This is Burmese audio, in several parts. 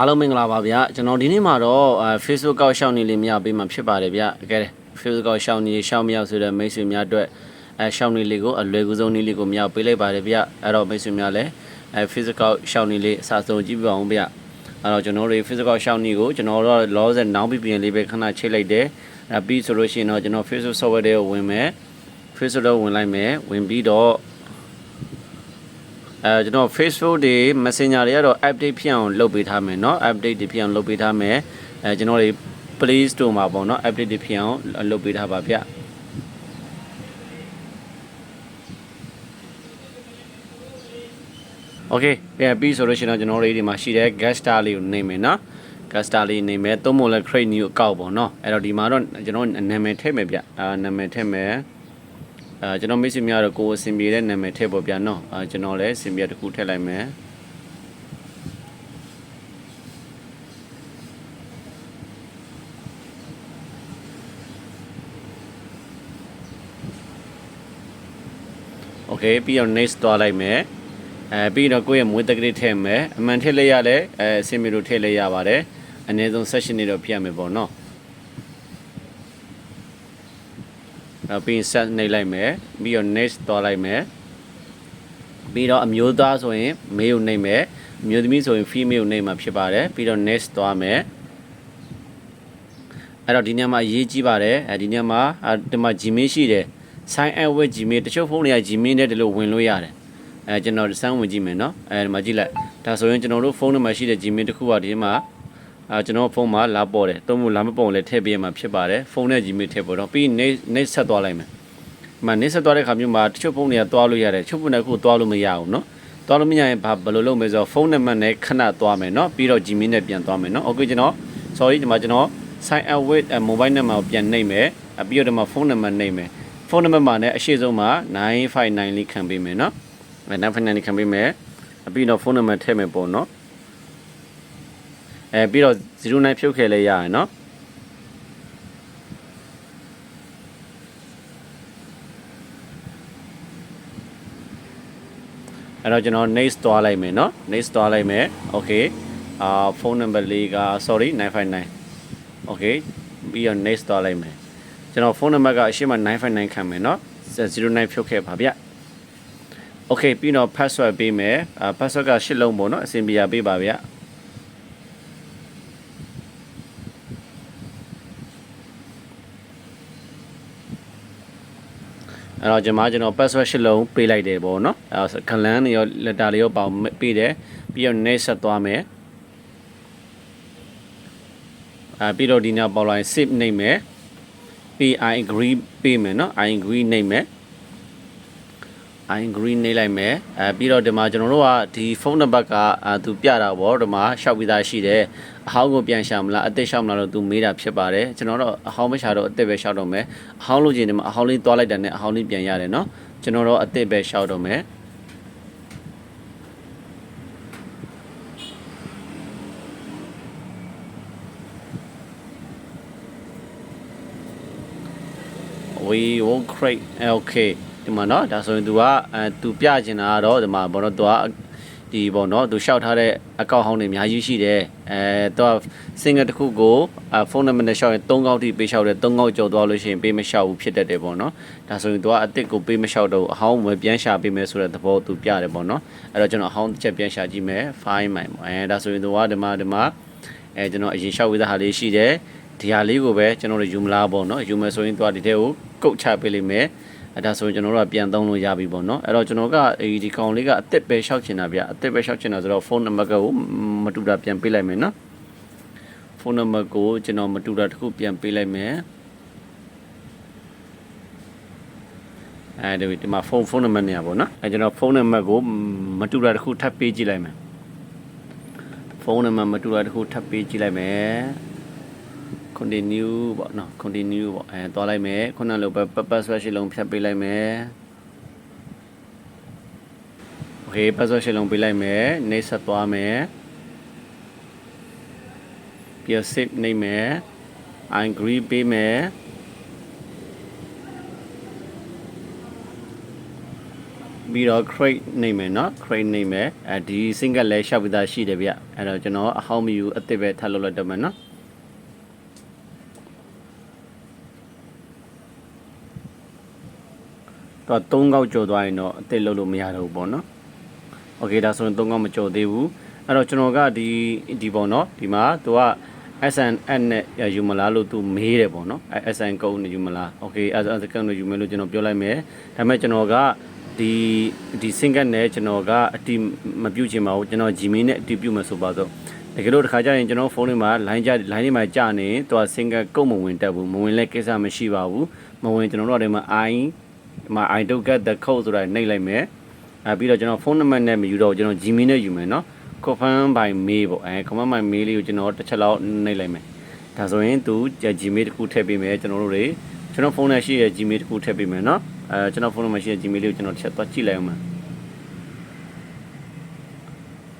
အားလုံးမင်္ဂလာပါဗျာကျွန်တော်ဒီနေ့မှာတော့အဲ Facebook ကောက်ရှောက်နေလေးမြပေးမှာဖြစ်ပါတယ်ဗျာကဲ Facebook ကောက်ရှောက်နေရှောက်မြောက်ဆိုတဲ့မိတ်ဆွေများအတွက်အဲရှောက်နေလေးကိုအလွယ်ကူဆုံးနည်းလေးကိုမြပေးလိုက်ပါတယ်ဗျာအဲ့တော့မိတ်ဆွေများလည်းအဲ Facebook ကောက်ရှောက်နေလေးအစားဆုံးကြည့်ပြအောင်ဗျာအဲ့တော့ကျွန်တော်တို့ Facebook ကောက်ရှောက်နေကိုကျွန်တော်တို့လောဆယ်နောင်းပြပြင်လေးပဲခဏချိတ်လိုက်တယ်အဲပြီးဆိုလို့ရှိရင်တော့ကျွန်တော် Facebook software တွေကိုဝင်မယ် Facebook တော့ဝင်လိုက်မယ်ဝင်ပြီးတော့ အဲကျွန်တော် Facebook တွေ Messenger တွေကတော့ update ဖြစ်အောင်လုပ်ပေးထားမယ်เนาะ update တွေဖြစ်အောင်လုပ်ပေးထားမယ်အဲကျွန်တော်တွေ Play Store မှာပေါ့เนาะ update တွေဖြစ်အောင်လုပ်ပေးထားပါဗျโอเคပြန်ပြီးဆိုလို့ရှိရင်တော့ကျွန်တော်တို့ဒီမှာရှိတဲ့ guest star လေးကိုနေမယ်เนาะ guest star လေးနေမယ်သုံးမို့လဲ create new account ပေါ့เนาะအဲ့တော့ဒီမှာတော့ကျွန်တော်နာမည်ထည့်မယ်ဗျအာနာမည်ထည့်မယ် အဲကျွန်တော်မိတ်ဆွေများတော့ကိုယ်အဆင်ပြေတဲ့နာမည်ထည့်ပေါ့ဗျာเนาะအဲကျွန်တော်လည်းအဆင်ပြေတစ်ခုထည့်လိုက်မယ်โอเคပြီးတော့ next သွားလိုက်မယ်အဲပြီးတော့ကိုယ့်ရဲ့မွေးတက်ကလေးထည့်မယ်အမှန်ထည့်လိုက်ရလဲအဲအဆင်ပြေလို့ထည့်လိုက်ရပါတယ်အနည်းဆုံး session တွေတော့ပြရမယ်ပေါ့เ နောက်ပြီး set နှိပ်လိုက်မယ်ပြီးတော့ next သွားလိုက်မယ်ပြီးတော့အမျိုးသားဆိုရင် male ကိုနှိပ်မယ်အမျိုးသမီးဆိုရင် female ကိုနှိပ်မှာဖြစ်ပါတယ်ပြီးတော့ next သွားမယ်အဲ့တော့ဒီညမှာအရေးကြီးပါတယ်အဲ့ဒီညမှာဒီမှာ Gmail ရှိတယ် sign up with Gmail တချို့ဖုန်းတွေက Gmail နဲ့ဒီလိုဝင်လို့ရတယ်အဲကျွန်တော်စမ်းဝင်ကြည့်မယ်နော်အဲဒီမှာကြည့်လိုက်ဒါဆိုရင်ကျွန်တော်တို့ဖုန်းနံပါတ်ရှိတဲ့ Gmail တစ်ခုကဒီမှာ အဲကျွန်တော်ဖုန်းမှာလာပေါ်တယ်သုံးဖို့လာမပေါ်လဲထည့်ပေးရမှာဖြစ်ပါတယ်ဖုန်းနဲ့ Gmail ထည့်ပေါ်တော့ပြီးနေနေဆက်သွားလိုက်မယ်ဒီမှာနေဆက်သွားတဲ့ခါမျိုးမှာတချို့ဖုန်းတွေကသွားလို့ရတယ်တချို့ဖုန်းတွေကခုသွားလို့မရဘူးเนาะသွားလို့မရရင်ဘာဘယ်လိုလုပ်မလဲဆိုတော့ဖုန်းနံပါတ်နဲ့ခဏသွားမယ်เนาะပြီးတော့ Gmail နဲ့ပြန်သွားမယ်เนาะ Okay ကျွန်တော် sorry ဒီမှာကျွန်တော် sign up with a mobile number ကိုပြန်နှိပ်မယ်အပြီးတော့ဒီမှာဖုန်းနံပါတ်နှိပ်မယ်ဖုန်းနံပါတ်မှာလည်းအရှိဆုံးမှာ959လေးခံပေးမယ်เนาะ959လေးခံပေးမယ်အပြီးတော့ဖုန်းနံပါတ်ထည့်မယ်ပေါ့เนาะ အဲပြီးတော့09ဖြုတ်ခဲ့လဲရရယ်เนาะအဲ့တော့ကျွန်တော် next သွားလိုက်မယ်เนาะ next သွားလိုက်မယ် okay အာဖုန်းနံပါတ်လေးက sorry 959 okay ပြီးတော့ next သွားလိုက်မယ်ကျွန်တော်ဖုန်းနံပါတ်ကအရှိမ959ခံမယ်เนาะ09ဖြုတ်ခဲ့ပါဗျ okay ပြီးတော့ password ပေးမယ်အာ password က8လုံးပေါ့เนาะအဆင်ပြေပေးပါဗျ အဲ့တော့ကျွန်မကျွန်တော် password ရှစ်လုံးပေးလိုက်တယ်ပေါ့နော်အဲခလန်းတွေရော letter တွေရောပေါပေးတယ်ပြီးတော့ next ဆက်သွားမယ်အဲပြီးတော့ဒီနောက်ပေါ်လိုက် save နိုင်မယ်ပြီး i agree ပေးမယ်နော် i agree နိုင်မယ် I agree နှိပ်လိုက်မယ်အဲပြီးတော့ဒီမှာကျွန်တော်တို့ကဒီဖုန်းနံပါတ်ကအဲသူပြတာပေါ့ဒီမှာရှောက်ပြီးသားရှိတယ်အဟောင်းကိုပြန်ရှာမလားအသက်ရှောက်မလားတော့သူမေးတာဖြစ်ပါတယ်ကျွန်တော်တော့အဟောင်းမရှာတော့အသက်ပဲရှောက်တော့မယ်အဟောင်းလို့ချင်တယ်မှာအဟောင်းလေးသွားလိုက်တာနဲ့အဟောင်းလေးပြန်ရတယ်เนาะကျွန်တော်တော့အသက်ပဲရှောက်တော့မယ်ဝီဝုန်ခရိတ် okay ဒီမှာเนาะဒါဆိုရင် तू ကအဲ तू ပြချင်တာကတော့ဒီမှာဘောတော့ तू ကဒီပေါ့เนาะ तू ရှောက်ထားတဲ့အကောင့်ဟောင်းတွေအများကြီးရှိတယ်အဲ तू က single တစ်ခုကိုအဖုန်းနံပါတ်နဲ့ရှောက်ရင်3កောက်ထိပေးရှောက်တယ်3កောက်ကျော်သွားလို့ရှိရင်ပေးမရှောက်ဘူးဖြစ်တတ်တယ်ပေါ့เนาะဒါဆိုရင် तू ကအစ်စ်ကိုပေးမရှောက်တော့အဟောင်းဝယ်ပြန်ရှာပေးမယ်ဆိုတဲ့သဘော तू ပြတယ်ပေါ့เนาะအဲ့တော့ကျွန်တော်အဟောင်းတစ်ချက်ပြန်ရှာကြည့်မယ် file မိုင်ပေါ့အဲဒါဆိုရင် तू ကဒီမှာဒီမှာအဲကျွန်တော်အရင်ရှောက်ဝေးတဲ့ဟာလေးရှိတယ်ဒီဟာလေးကိုပဲကျွန်တော်တို့ယူမလားပေါ့เนาะယူမယ်ဆိုရင် तू ကဒီထဲကိုကုတ်ချပေးလိမ့်မယ် အဲဒါဆိုရင်ကျွန်တော်တို့ကပြန်သုံးလို့ရပြီပေါ့နော်အဲ့တော့ကျွန်တော်ကဒီကောင်လေးကအစ်စ်ပဲရှောက်ချင်တာဗျအစ်စ်ပဲရှောက်ချင်တာဆိုတော့ဖုန်းနံပါတ်ကိုမတူတာပြန်ပေးလိုက်မယ်နော်ဖုန်းနံပါတ်ကိုကျွန်တော်မတူတာတစ်ခုပြန်ပေးလိုက်မယ်အဲဒီဒီမှာဖုန်းဖုန်းနံပါတ်နေရပါတော့အဲကျွန်တော်ဖုန်းနံပါတ်ကိုမတူတာတစ်ခုထပ်ပေးကြည့်လိုက်မယ်ဖုန်းနံပါတ်မတူတာတစ်ခုထပ်ပေးကြည့်လိုက်မယ် continue ပေါ့နော် continue ပေါ့အဲသွားလိုက်မယ်ခုနလိုပဲ password ရှင်းလုံးဖြတ်ပေးလိုက်မယ် okay password ရှင်းလုံးပေးလိုက်မယ်နေဆက်သွားမယ်ပြီး save နေမယ် I agree ပေးမယ်ဘ ပြီးတော့ crate နေမယ်เนาะ crate နေမယ်အဲဒီ single လဲရှောက်ပြီးသားရှိတယ်ဗျအဲ့တော့ကျွန်တော်အဟောင်းမီယူအစ်စ်ပဲထပ်လုပ်လိုက်တော့မယ်เนาะ တော့၃កောက်ကြော်သွားရင်တော့အစ်စ်လုပ်လို့မရတော့ဘူးပေါ့နော်โอเคဒါဆိုရင်၃កောက်မကြော်သေးဘူးအဲ့တော့ကျွန်တော်ကဒီဒီပေါ့နော်ဒီမှာသူက SNN နဲ့ယူမလားလို့သူမေးတယ်ပေါ့နော်အဲ SN ကုန်းနဲ့ယူမလားโอเคအဲအဲကုန်းနဲ့ယူမယ်လို့ကျွန်တော်ပြောလိုက်မယ်ဒါပေမဲ့ကျွန်တော်ကဒီဒီ single နဲ့ကျွန်တော်ကအတီမပြုတ်ချင်ပါဘူးကျွန်တော် Gmail နဲ့အတီပြုတ်မယ်ဆိုပါတော့တကယ်လို့တစ်ခါကျရင်ကျွန်တော်ဖုန်းထဲမှာ line ကြ line ထဲမှာကြာနေသူက single ကုတ်မဝင်တက်ဘူးမဝင်လဲကိစ္စမရှိပါဘူးမဝင်ကျွန်တော်တို့ကဒီမှာ i ဒီမှာ I don't get the code ဆိုတာနှိပ်လိုက်မယ်အဲပြီးတော့ကျွန်တော်ဖုန်းနံပါတ်နဲ့မယူတော့ကျွန်တော် Gmail နဲ့ယူမယ်နော် confirm by mail ပေါ့အဲ confirm by mail လေးကိုကျွန်တော်တစ်ချက်လောက်နှိပ်လိုက်မယ်ဒါဆိုရင်သူ Gmail တစ်ခုထည့်ပေးမယ်ကျွန်တော်တို့တွေကျွန်တော်ဖုန်းထဲရှိတဲ့ Gmail တစ်ခုထည့်ပေးမယ်နော်အဲကျွန်တော်ဖုန်းထဲမှာရှိတဲ့ Gmail လေးကိုကျွန်တော်တစ်ချက်သွားကြည့်လိုက်အောင်မယ်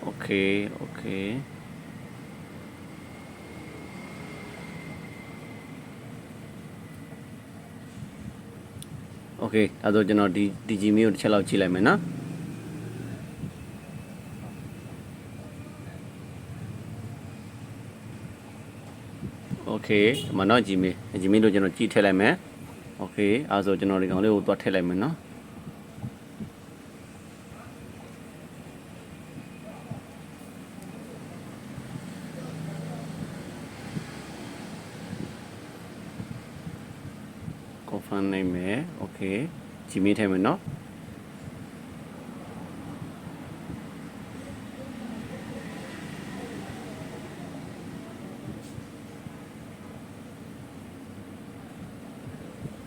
Okay okay โอเคဒါဆိုကျွန်တော်ဒီဒီ Gmail ကိုတစ်ချက်လောက်ကြည့်လိုက်မယ်နော်โอเคဒီမှာတော့ Gmail Gmail လို့ကျွန်တော်ကြည့်ထည့်လိုက်မယ်โอเคအဲဆိုကျွန်တော်ဒီကောင်လေးကိုသွားထည့်လိုက်မယ်နော်ကိုဖ န်နိုင်မယ်โอเค Gmail ထည့်မယ်နော်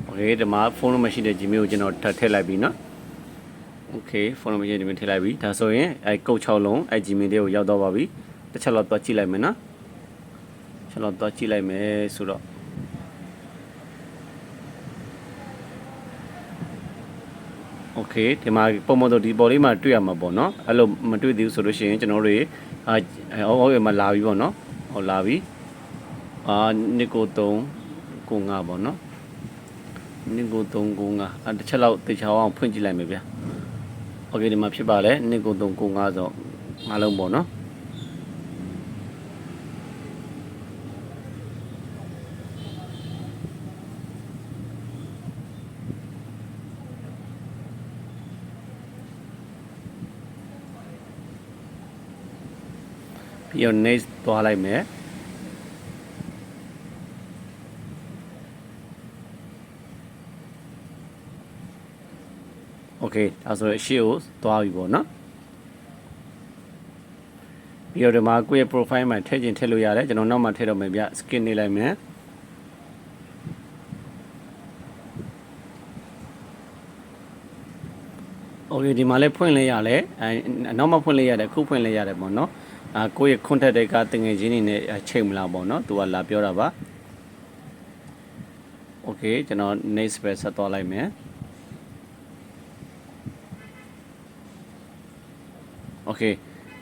โอเคဒီမှာဖုန်းနံပါတ်ရှိတဲ့ Gmail ကိုကျွန်တော်ထပ်ထည့်လိုက်ပြီနော်โอเคဖုန်းနံပါတ်ရှိတဲ့ Gmail ထည့်လိုက်ပြီဒါဆိုရင်အဲကုတ်6လုံးအဲ Gmail လေးကိုရောက်တော့ပါပြီတစ်ချက်လောက်သွားကြည့်လိုက်မယ်နော်ချက်လောက်သွားကြည့်လိုက်မယ်ဆိုတော့ okay ဒီမှာပုံမှန်ဆိုဒီပေါ်လေးမှာတွေ့ရမှာပေါ့နော်အဲ့လိုမတွေ့သေးဘူးဆိုလို့ရှိရင်ကျွန်တော်တို့အာအော်အော်ရမှာလာပြီပေါ့နော်ဟောလာပြီအာနိကို3ကို9ပေါ့နော်နိကို3ကို9အတစ်ချက်လောက်တေချာအောင်ဖွင့်ကြည့်လိုက်မယ်ဗျာ okay ဒီမှာဖြစ်ပါလေနိကို3ကို9ဆိုငါလုံးပေါ့နော် ပြီးတော့ next သွားလိုက်မယ်โอเคဒါဆိုရင်ရှေ့ကိုသွားပြီပေါ့နော်ပြီးတော့ဒီမှာကိုယ့်ရဲ့ profile မှာထည့်ခြင်းထည့်လို့ရတယ်ကျွန်တော်နောက်မှထည့်တော့မယ်ဗျ skin နေလိုက်မယ်โอเคဒီမှာလည်းဖွင့်လဲရလဲအဲနောက်မှဖွင့်လဲရတယ်ခုဖွင့်လဲရတယ်ပေါ့နော် အာကိုယ့်ရဲ့ contact တွေကတငယ်ချင်းတွေနဲ့ချိန်မလားပေါ့နော်သူကလာပြောတာပါ okay ကျွန်တော် next ပဲဆက်သွားလိုက်မယ် okay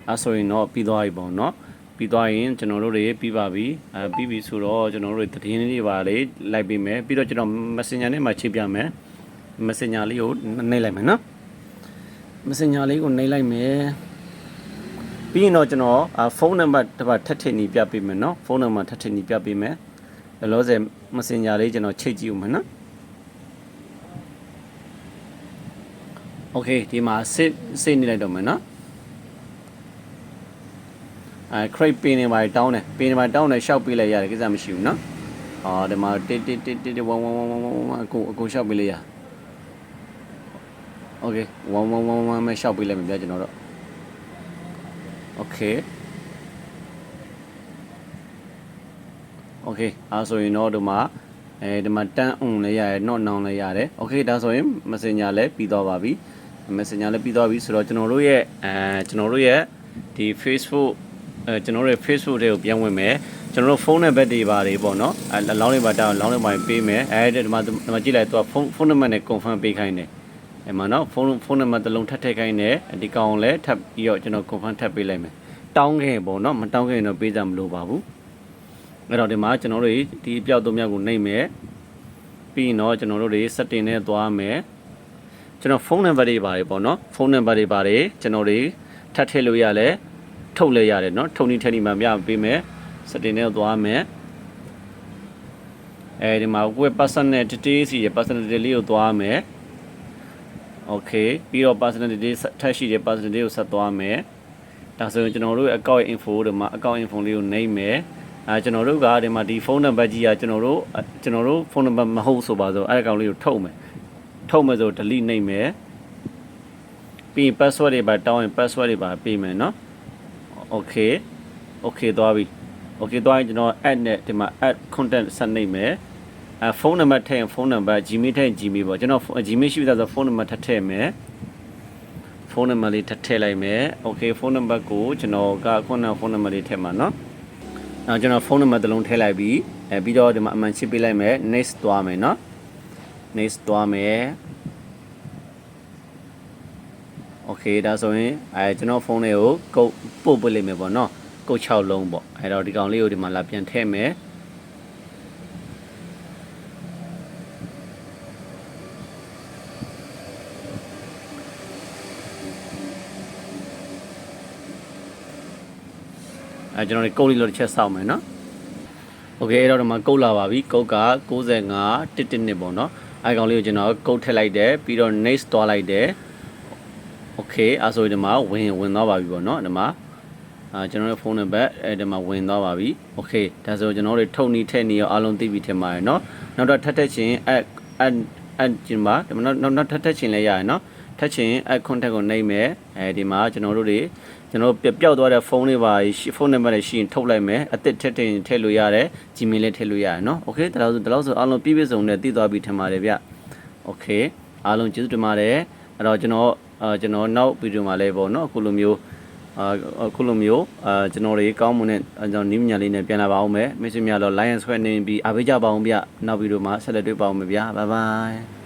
အဲဆိုရင်တော့ပြီးသွားပြီပေါ့နော်ပြီးသွားရင်ကျွန်တော်တို့တွေပြီးပါပြီအဲပြီးပြီဆိုတော့ကျွန်တော်တို့တွေသတင်းလေးပါလေလိုက်ပေးမယ်ပြီးတော့ကျွန်တော် messenger နဲ့မှချိန်ပြမယ် messenger လေးကိုနှိပ်လိုက်မယ်နော် messenger လေးကိုနှိပ်လိုက်မယ် ပြီးရင်တော့ကျွန်တော်ဖုန်းနံပါတ်တစ်ပတ်ထပ်ထည့်နေပြပေးမယ်နော်ဖုန်းနံပါတ်ထပ်ထည့်နေပြပေးမယ်လောလောဆယ် Messenger လေးကျွန်တော်ချိတ်ကြည့်ဦးမယ်နော် Okay ဒီမှာ save save နေလိုက်တော့မယ်နော်အဲ crate ပင်နေပါတောင်းတယ်ပင်နေပါတောင်းတယ်ရှောက်ပေးလိုက်ရတယ်ကိစ္စမရှိဘူးနော်အော်ဒီမှာတစ်တစ်တစ်တစ်ဝမ်ဝမ်ဝမ်ဝမ်ဝမ်အကုန်အကုန်ရှောက်ပေးလိုက်ရ Okay ဝမ်ဝမ်ဝမ်ဝမ်မရှောက်ပေးလိုက်မယ်ပြကျွန်တော်တို့ okay okay အဲဆိုရင်တော့ဒီမှာအဲဒီမှာ tan on လည်းရတယ် not noun လည်းရတယ် okay ဒါဆိုရင် messenger လည်းပြီးသွားပါပြီ messenger လည်းပြီးသွားပြီဆိုတော့ကျွန်တော်တို့ရဲ့အဲကျွန်တော်တို့ရဲ့ဒီ facebook အဲကျွန်တော်တို့ Facebook တွေကိုပြန်ဝင်မယ်ကျွန်တော်တို့ဖုန်းနံပါတ်တွေပါတွေပေါ့နော်အဲလောင်းနေပါတောင်းလောင်းနေပါပေးမယ်အဲဒီဒီမှာဒီမှာကြည့်လိုက်သူကဖုန်းဖုန်းနံပါတ်နဲ့ confirm ပေးခိုင်းတယ် အဲ့မှာနော်ဖုန်းဖုန်းနံပါတ်တစ်လုံးထပ်ထည့်ခိုင်းတယ်ဒီကောင်လည်းထပ်ပြီးတော့ကျွန်တော် confirm ထပ်ပေးလိုက်မယ်တောင်းခဲ့ပေါ့နော်မတောင်းခဲ့ရင်တော့ပေးကြမလို့ပါဘူးအဲ့တော့ဒီမှာကျွန်တော်တို့ဒီအပြောက်သုံးမြောက်ကိုနှိပ်မယ်ပြီးရင်တော့ကျွန်တော်တို့တွေ setting နဲ့သွားမယ်ကျွန်တော်ဖုန်းနံပါတ်တွေပါတယ်ပေါ့နော်ဖုန်းနံပါတ်တွေပါတယ်ကျွန်တော်တွေထပ်ထည့်လို့ရလဲထုတ်လဲရတယ်နော်ထုံနီထက်နီမှပြပေးမယ် setting နဲ့သွားမယ်အဲဒီမှာကိုယ့် personal details ရဲ့ personal detail လေးကိုသွားမယ် okay ပြီးတော့ personal details ထပ်ရှိတဲ့ personal detail ကိုဆက်သွားမယ်ဒါဆိုရင်ကျွန်တော်တို့ရဲ့ account info တွေမှာ account info လေးကိုနှိပ်မယ်အဲကျွန်တော်တို့ကဒီမှာဒီဖုန်းနံပါတ်ကြီးကကျွန်တော်တို့ကျွန်တော်တို့ဖုန်းနံပါတ်မဟုတ်ဆိုပါဆိုအဲ့အကောင့်လေးကိုထုတ်မယ်ထုတ်မယ်ဆို delete နှိပ်မယ်ပြီးရင် password တွေပါတောင်းရင် password တွေပါပေးမယ်เนาะ okay okay သွားပြီ okay သွားရင်ကျွန်တော် add နဲ့ဒီမှာ add content ဆက်နှိပ်မယ် အဲဖုန်းနံပါတ်ထည့်ရင်ဖုန်းနံပါတ် Gmail ထည့်ရင် Gmail ပေါ့ကျွန်တော် Gmail ရှိပြီသားဆိုဖုန်းနံပါတ်ထပ်ထည့်မယ်ဖုန်းနံပါတ်လေးထပ်ထည့်လိုက်မယ် okay ဖုန်းနံပါတ်ကိုကျွန်တော်ကခုနကဖုန်းနံပါတ်လေးထည့်မှာเนาะအဲကျွန်တော်ဖုန်းနံပါတ်တစ်လုံးထည့်လိုက်ပြီးအဲပြီးတော့ဒီမှာအမှန်ချစ်ပေးလိုက်မယ် next သွားမယ်เนาะ next သွားမယ် okay ဒါဆိုရင်အဲကျွန်တော်ဖုန်းလေးကိုကုတ်ပို့ပေးလိုက်မယ်ပေါ့เนาะကုတ်6လုံးပေါ့အဲတော့ဒီကောင်လေးကိုဒီမှာလာပြန်ထည့်မယ် အဲကျွန်တော်ဒီကုတ်လေးလို့တစ်ချက်စောင့်မယ်เนาะ โอเคအဲ့တော့ဒီမှာကုတ်လာပါပြီကုတ်က65တစ်တစ်နှစ်ပေါ့เนาะအဲကောင်လေးကိုကျွန်တော်ကုတ်ထည့်လိုက်တယ်ပြီးတော့ next သွားလိုက်တယ် โอเคအဲဆိုရင်ဒီမှာဝင်ဝင်သွားပါပြီပေါ့เนาะဒီမှာအာကျွန်တော်ရဲ့ဖုန်းနံပါတ်အဲဒီမှာဝင်သွားပါပြီโอเคဒါဆိုကျွန်တော်တို့ထုံနီထည့်နေရောအားလုံးသိပြီထင်ပါတယ်เนาะနောက်တော့ထပ်ထက်ချင်း add add add ကျင်ပါဒီမှာနောက်နောက်ထပ်ထက်ချင်းလည်းရတယ်เนาะထက်ချင်း add contact ကိုနှိပ်မယ်အဲဒီမှာကျွန်တော်တို့တွေ ကျွန်တော်ပျောက်သွားတဲ့ဖုန်းလေးပါဖုန်းနံပါတ်တွေရှိရင်ထုတ်လိုက်မယ်အသစ်ထည့်ထည့်ထည့်လို့ရတယ် Gmail လေးထည့်လို့ရတယ်နော် Okay ဒါလို့ဆိုဒါလို့ဆိုအားလုံးပြည့်ပြည့်စုံနဲ့သိသွားပြီထင်ပါတယ်ဗျ Okay အားလုံးကျေးဇူးတင်ပါတယ်အဲ့တော့ကျွန်တော်ကျွန်တော်နောက်ဗီဒီယိုမှာလည်းပေါ့နော်အခုလိုမျိုးအခုလိုမျိုးအာကျွန်တော်တွေကောင်းမွန်တဲ့ကျွန်တော်နီးမြညာလေးနဲ့ပြန်လာပါအောင်မယ်မိတ်ဆွေများတော့ Lion Sweat နေပြီးအားပေးကြပါအောင်ဗျနောက်ဗီဒီယိုမှာဆက်လက်တွေ့ပါအောင်ဗျာ Bye bye